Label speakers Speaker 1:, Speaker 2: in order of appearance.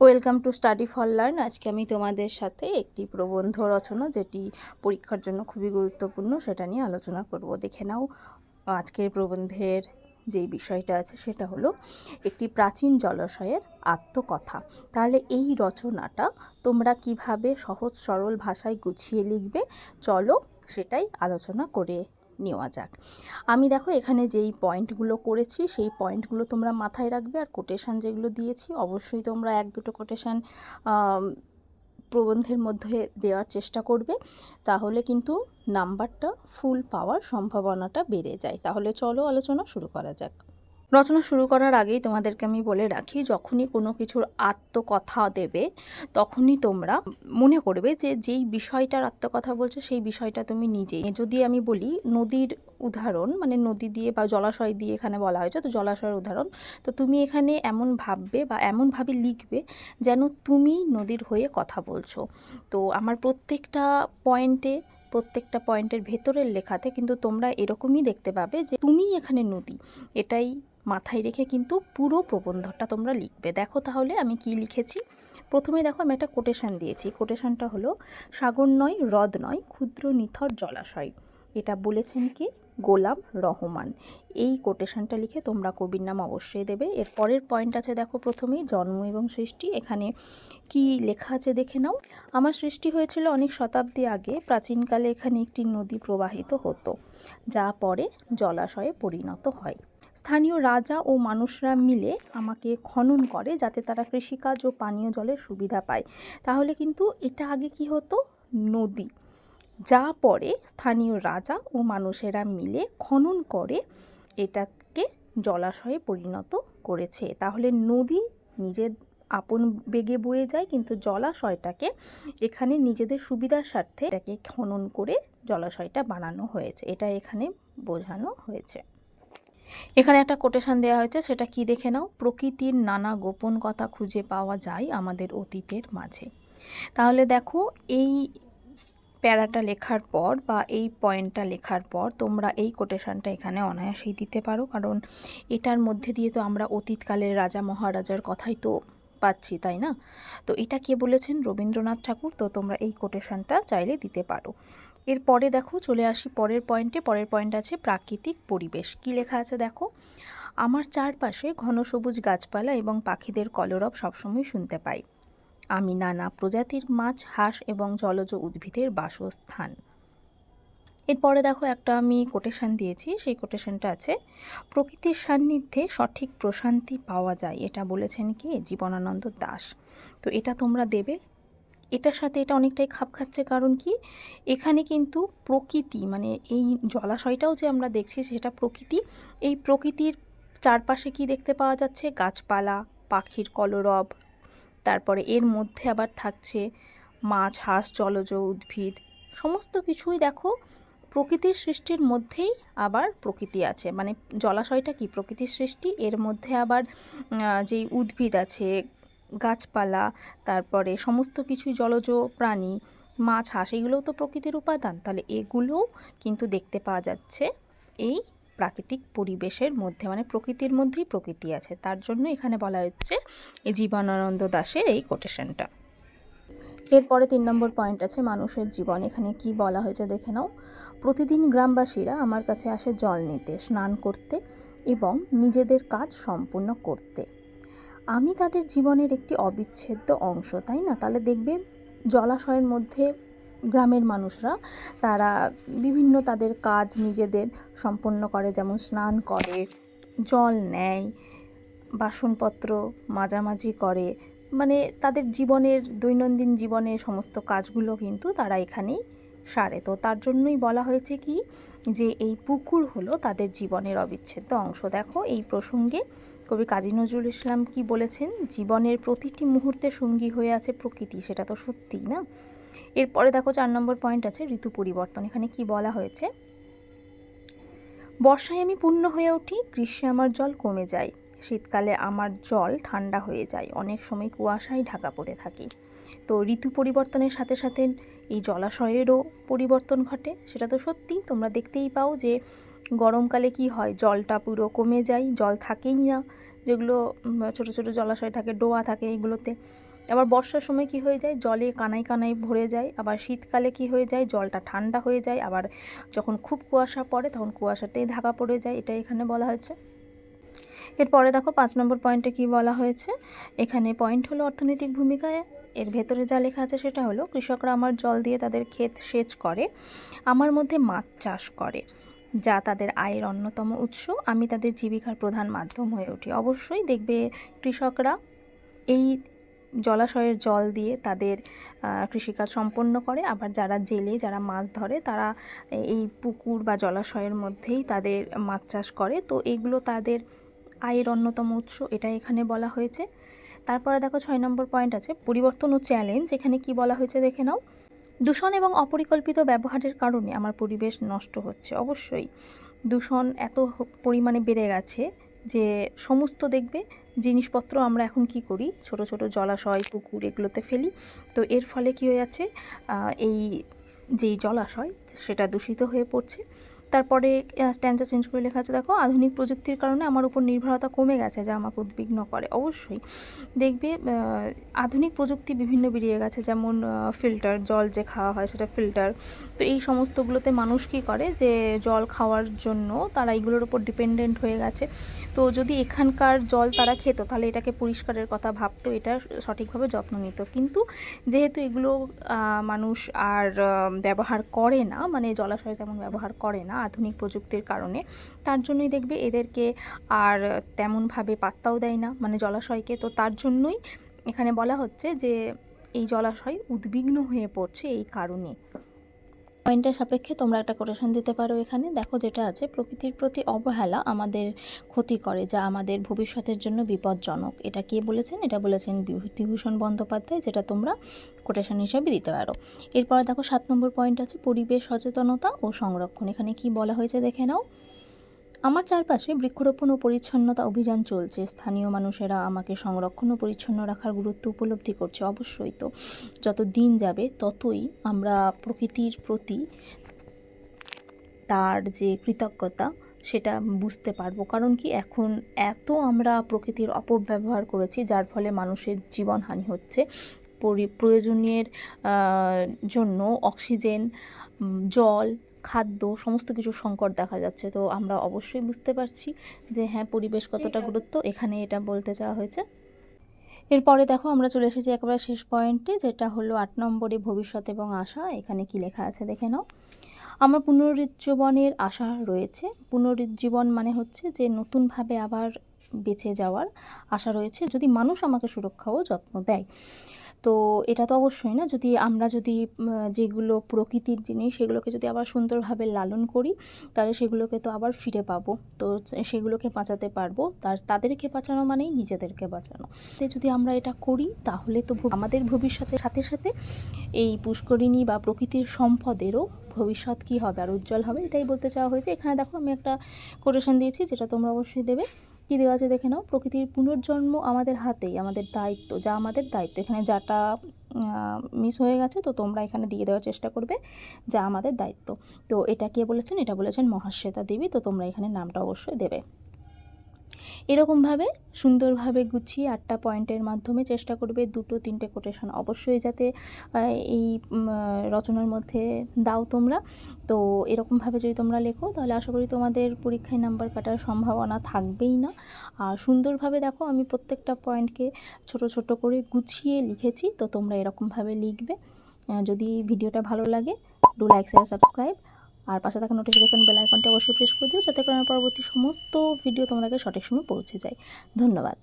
Speaker 1: Welcome to study for learn. আজকে আমি তোমাদের সাথে একটি প্রবন্ধ রচনা, যেটি পরীক্ষার জন্য খুবই গুরুত্বপূর্ণ, সেটা নিয়ে আলোচনা করব। দেখে নাও আজকের প্রবন্ধের যেই বিষয়টা আছে, সেটা হলো একটি প্রাচীন জলাশয়ের আত্মকথা। তাহলে এই রচনাটা তোমরা কীভাবে সহজ সরল ভাষায় গুছিয়ে লিখবে? চলো সেটাই আলোচনা করে নেওয়া যাক। আমি দেখো এখানে যেই পয়েন্টগুলো করেছি, সেই পয়েন্টগুলো তোমরা মাথায় রাখবে আর কোটেশান যেগুলো দিয়েছি, অবশ্যই তোমরা এক দুটো কোটেশান প্রবন্ধের মধ্যে দেওয়ার চেষ্টা করবে। তাহলে কিন্তু নাম্বারটা ফুল পাওয়ার সম্ভাবনাটা বেড়ে যায়। তাহলে চলো আলোচনা শুরু করা যাক। রচনা শুরু করার আগেই তোমাদেরকে আমি বলে রাখি, যখনই কোনো কিছুর আত্মকথা দেবে, তখনই তোমরা মনে করবে যে যেই বিষয়টার আত্মকথা বলছে, সেই বিষয়টা তুমি নিজেই। যদি আমি বলি নদীর উদাহরণ মানে নদী দিয়ে বা জলাশয় দিয়ে এখানে বলা হয়েছে, তো জলাশয়ের উদাহরণ, তো তুমি এখানে এমন ভাববে বা এমনভাবে লিখবে যেন তুমি নদীর হয়ে কথা বলছো। তো আমার প্রত্যেকটা পয়েন্টে প্রত্যেকটা পয়েন্টের ভেতরের লেখাতে কিন্তু তোমরা এরকমই দেখতে পাবে যে তুমি এখানে নদী। এটাই মাথায় রেখে কিন্তু পুরো প্রবন্ধটা তোমরা লিখবে। দেখো তাহলে আমি কি লিখেছি? প্রথমে দেখো আমি একটা কোটেশান দিয়েছি। কোটেশানটা হলো, সাগর নয়, হ্রদ নয়, ক্ষুদ্র নিথর জলাশয়। এটা বলেছেন কি? গোলাম রহমান। এই কোটেশনটা লিখে তোমরা কবির নাম অবশ্যই দেবে। এর পরের পয়েন্ট আছে দেখো প্রথমেই, জন্ম এবং সৃষ্টি। এখানে কি লেখা আছে দেখে নাও। আমার সৃষ্টি হয়েছিল অনেক শতাব্দী আগে। প্রাচীনকালে এখানে একটি নদী প্রবাহিত হতো, যা পরে জলাশয়ে পরিণত হয়। স্থানীয় রাজা ও মানুষরা মিলে আমাকে খনন করে, যাতে তারা কৃষিকাজ ও পানীয় জলের সুবিধা পায়। তাহলে কিন্তু এটা আগে কি হতো? নদী। যা পরে স্থানীয় রাজা ও মানুষেরা মিলে খনন করে এটাকে জলাশয়ে পরিণত করেছে। তাহলে নদী নিজের আপন বেগে বয়ে যায়, কিন্তু জলাশয়টাকে এখানে নিজেদের সুবিধার স্বার্থে এটাকে খনন করে জলাশয়টা বানানো হয়েছে। এটা এখানে বোঝানো হয়েছে। এখানে একটা কোটেশন দেওয়া হয়েছে, সেটা কি দেখে নাও? প্রকৃতির নানা গোপন কথা খুঁজে পাওয়া যায় আমাদের অতীতের মাঝে। তাহলে দেখো, এই প্যারাটা লেখার পর বা এই পয়েন্টটা লেখার পর তোমরা এই কোটেশনটা এখানে অনায়াসেই দিতে পারো। কারণ এটার মধ্যে দিয়ে তো আমরা অতীতকালের রাজা মহারাজার কথাই তো পাচ্ছি, তাই না? তো এটা কে বলেছেন? রবীন্দ্রনাথ ঠাকুর। তো তোমরা এই কোটেশনটা চাইলে দিতে পারো। এরপরে দেখো, চলে আসি পরের পয়েন্টে। পরের পয়েন্ট আছে প্রাকৃতিক পরিবেশ। কি লেখা আছে দেখো? আমার চারপাশে ঘন সবুজ গাছপালা এবং পাখিদের কলরব সবসময় শুনতে পাই। আমি নানা প্রজাতির মাছ, হাঁস এবং জলজ উদ্ভিদের বাসস্থান। এরপরে দেখো একটা আমি কোটেশন দিয়েছি, সেই কোটেশনটা আছে, প্রকৃতির সান্নিধ্যে সঠিক প্রশান্তি পাওয়া যায়। এটা বলেছেন কি? জীবনানন্দ দাস। তো এটা তোমরা দেবে। এটার সাথে এটা অনেকটাই খাপ খাচ্ছে কারণ কি? এখানে কিন্তু প্রকৃতি মানে এই জলাশয়টাও যে আমরা দেখছি সেটা প্রকৃতি। এই প্রকৃতির চারপাশে কি দেখতে পাওয়া যাচ্ছে? গাছপালা, পাখির কলরব তারপরে এর মধ্যে আবার থাকছে মাছ, হাঁস, জলজ উদ্ভিদ, সমস্ত কিছুই দেখো প্রকৃতির সৃষ্টির মধ্যেই আবার প্রকৃতি আছে। মানে জলাশয়টা কি? প্রকৃতির সৃষ্টি, এর মধ্যে আবার যেই উদ্ভিদ আছে, গাছপালা, তারপরে সমস্ত কিছুই জলজ প্রাণী, মাছ, হাঁস, এগুলোও তো প্রকৃতির উপাদান। তাহলে এগুলোও কিন্তু দেখতে পাওয়া যাচ্ছে এই প্রাকৃতিক পরিবেশের মধ্যে মানে প্রকৃতির মধ্যেই প্রকৃতি আছে। তার জন্য এখানে বলা হচ্ছে এই জীবনানন্দ দাসের এই কোটেশনটা এরপরে তিন নম্বর পয়েন্ট আছে, মানুষের জীবন। এখানে কি বলা হয়েছে দেখে নাও। প্রতিদিন গ্রামবাসীরা আমার কাছে আসে জল নিতে, স্নান করতে এবং নিজেদের কাজ সম্পূর্ণ করতে। আমি তাদের জীবনের একটি অবিচ্ছেদ্য অংশ, তাই না? তাহলে দেখবে জলাশয়ের মধ্যে গ্রামের মানুষরা, তারা বিভিন্ন তাদের কাজ নিজেদের সম্পন্ন করে, যেমন স্নান করে, জল নেয়, বাসনপত্র মাঝামাঝি করে। মানে তাদের জীবনের, দৈনন্দিন জীবনের সমস্ত কাজগুলো কিন্তু তারা এখানেই সারে। তো তার জন্যই বলা হয়েছে কি, যে এই পুকুর হলো তাদের জীবনের অবিচ্ছেদ্য অংশ। দেখো, এই প্রসঙ্গে কবি কাজী নজরুল ইসলাম কি বলেছেন? জীবনের প্রতিটি মুহূর্তে সঙ্গী হয়ে আছে প্রকৃতি, সেটা তো সত্যিই না? এরপরে দেখো চার নম্বর পয়েন্ট আছে ঋতু পরিবর্তন। এখানে কি বলা হয়েছে? বর্ষায় আমি পূর্ণ হয়ে উঠি, গ্রীষ্মে আমার জল কমে যায়, শীতকালে আমার জল ঠান্ডা হয়ে যায়। অনেক সময় কুয়াশায় ঢাকা পড়ে থাকি। তো ঋতু পরিবর্তনের সাথে সাথে এই জলাশয়েরও পরিবর্তন ঘটে। সেটা তো সত্যি, তোমরা দেখতেই পাও যে গরমকালে কি হয়, জলটা পুরো কমে যায়, জল থাকেই না। যেগুলো ছোট ছোট জলাশয় থাকে, ডোয়া থাকে, এগুলোতে আবার বর্ষার সময় কি হয়ে যায়? জলে কানাই কানাই ভরে যায়। আবার শীতকালে কি হয়ে যায়? জলটা ঠান্ডা হয়ে যায়। আবার যখন খুব কুয়াশা পড়ে, তখন কুয়াশাতেই ঢাকা পড়ে যায়। এটা এখানে বলা হয়েছে। এরপরে দেখো, পাঁচ নম্বর পয়েন্টে কি বলা হয়েছে? এখানে পয়েন্ট হলো অর্থনৈতিক ভূমিকায় এর ভেতরে যা লেখা আছে সেটা হলো, কৃষকরা আমার জল দিয়ে তাদের ক্ষেত সেচ করে, আমার মধ্যে মাছ চাষ করে, যা তাদের আয়ের অন্যতম উৎস। আমি তাদের জীবিকার প্রধান মাধ্যম হয়ে উঠি। অবশ্যই দেখবে কৃষকরা এই জলাশয়ের জল দিয়ে তাদের কৃষিকাজ সম্পন্ন করে। আবার যারা জেলে, যারা মাছ ধরে, তারা এই পুকুর বা জলাশয়ের মধ্যেই তাদের মাছ চাষ করে। তো এগুলো তাদের আয়ের অন্যতম উৎস এটা এখানে বলা হয়েছে। তারপরে দেখো ছয় নম্বর পয়েন্ট আছে, পরিবর্তন ও চ্যালেঞ্জ এখানে কি বলা হয়েছে দেখে নাও? দূষণ এবং অপরিকল্পিত ব্যবহারের কারণে আমার পরিবেশ নষ্ট হচ্ছে, অবশ্যই। দূষণ এত পরিমাণে বেড়ে গেছে যে সমস্ত দেখবে জিনিসপত্র আমরা এখন কি করি? ছোট ছোট জলাশয়, পুকুর এগুলোতে ফেলি। তো এর ফলে কি হয়ে যাচ্ছে? এই যেই জলাশয়, সেটা দূষিত হয়ে পড়ছে। তারপরে স্ট্যান্ডটা চেঞ্জ করে লেখা আছে, দেখো, আধুনিক প্রযুক্তির কারণে আমার উপর নির্ভরতা কমে গেছে, যা আমাকে উদ্বিগ্ন করে। অবশ্যই। দেখবে আধুনিক প্রযুক্তি বিভিন্ন বেরিয়ে গেছে, যেমন ফিল্টার জল যে খাওয়া হয় সেটা ফিল্টার তো এই সমস্তগুলোতে মানুষ কী করে? যে জল খাওয়ার জন্য তারা এইগুলোর উপর ডিপেন্ডেন্ট হয়ে গেছে। তো যদি এখানকার জল তারা খেত, তাহলে এটাকে পরিষ্কারের কথা ভাবতো, এটা সঠিকভাবে যত্ন নিত। কিন্তু যেহেতু এগুলো মানুষ আর ব্যবহার করে না মানে জলাশয় তেমন ব্যবহার করে না আধুনিক প্রযুক্তির কারণে, তার জন্যই দেখবে এদেরকে আর তেমনভাবে পাত্তাও দেয় না মানে জলাশয়কে। তো তার জন্যই এখানে বলা হচ্ছে যে, এই জলাশয় উদ্বিগ্ন হয়ে পড়ছে এই কারণে। পয়েন্টের সাপেক্ষে তোমরা একটা কোটেশন দিতে পারো এখানে। দেখো যেটা আছে, প্রকৃতির প্রতি অবহেলা আমাদের ক্ষতি করে, যা আমাদের ভবিষ্যতের জন্য বিপজ্জনক। এটা কে বলেছেন? এটা বলেছেন বিভূতিভূষণ বন্দ্যোপাধ্যায়, যেটা তোমরা কোটেশন হিসাবে দিতে পারো। এরপর দেখো সাত নম্বর পয়েন্ট আছে, পরিবেশ সচেতনতা ও সংরক্ষণ। এখানে কি বলা হয়েছে দেখে নাও। আমার চারপাশে বৃক্ষরোপণ ও পরিচ্ছন্নতা অভিযান চলছে। স্থানীয় মানুষেরা আমাকে সংরক্ষণ ও পরিচ্ছন্ন রাখার গুরুত্ব উপলব্ধি করছে অবশ্যই তো। যত দিন যাবে, ততই আমরা প্রকৃতির প্রতি তার যে কৃতজ্ঞতা, সেটা বুঝতে পারব। কারণ কি, এখন এত আমরা প্রকৃতির অপব্যবহার করেছি, যার ফলে মানুষের জীবনহানি হচ্ছে। পরি- প্রয়োজনের জন্য অক্সিজেন জল খাদ্য সমস্ত কিছু সংকট দেখা যাচ্ছে। তো আমরা অবশ্যই বুঝতে পারছি যে হ্যাঁ পরিবেশ কতটা গুরুত্ব। এখানে এটা বলতে চাওয়া হয়েছে। এরপরে দেখো আমরা চলে এসেছি একেবারে শেষ পয়েন্টে যেটা হলো আট নম্বরে ভবিষ্যৎ এবং আশা। এখানে কি লেখা আছে দেখে নাও। আমার পুনরুজ্জীবনের আশা রয়েছে। পুনরুজ্জীবন মানে হচ্ছে যে নতুনভাবে আবার বেঁচে যাওয়ার আশা রয়েছে। যদি মানুষ আমাকে সুরক্ষা ও যত্ন দেয় তো এটা তো অবশ্যই না। যদি আমরা যদি যেগুলো প্রকৃতির জিনিস, সেগুলোকে যদি আবার সুন্দরভাবে লালন করি, তাহলে সেগুলোকে তো আবার ফিরে পাবো। তো সেগুলোকে বাঁচাতে পারব। তার, তাদেরকে বাঁচানো মানেই নিজেদেরকে বাঁচানো। তো যদি আমরা এটা করি, তাহলে তো আমাদের ভবিষ্যতের সাথে সাথে এই পুষ্করিণী বা প্রকৃতির সম্পদেরও ভবিষ্যৎ কী হবে, আর উজ্জ্বল হবে, এটাই বলতে চাওয়া হয়েছে। এখানে দেখো আমি একটা কোটেশন দিয়েছি, যেটা তোমরা অবশ্যই দেবে। কী দেওয়া আছে দেখে নাও, প্রকৃতির পুনর্জন্ম আমাদের হাতেই, আমাদের দায়িত্ব, যা আমাদের দায়িত্ব। এখানে যাটা মিস হয়ে গেছে, তো তোমরা এখানে দিয়ে দেওয়ার চেষ্টা করবে, যা আমাদের দায়িত্ব। তো এটা কে বলেছেন? এটা বলেছেন মহাশ্বেতা দেবী, তো তোমরা এখানে নামটা অবশ্যই দেবে। এরকমভাবে সুন্দরভাবে গুছিয়ে আটটা পয়েন্টের মাধ্যমে চেষ্টা করবে দুটো তিনটে কোটেশন অবশ্যই যাতে এই রচনার মধ্যে দাও তোমরা। তো এরকমভাবে যদি তোমরা লেখো, তাহলে আশা করি তোমাদের পরীক্ষায় নাম্বার কাটার সম্ভাবনা থাকবেই না। আর সুন্দরভাবে দেখো, আমি প্রত্যেকটা পয়েন্টকে ছোট ছোট করে গুছিয়ে লিখেছি, তো তোমরা এরকমভাবে লিখবে। যদি ভিডিওটা ভালো লাগে ডু লাইক শেয়ার সাবস্ক্রাইব আর পাশে থাকা নোটিফিকেশান বেল আইকনটি অবশ্যই প্রেস করে দিও, যাতে করে আমার পরবর্তী সমস্ত ভিডিও তোমাদেরকে সঠিক সময় পৌঁছে যায়। ধন্যবাদ।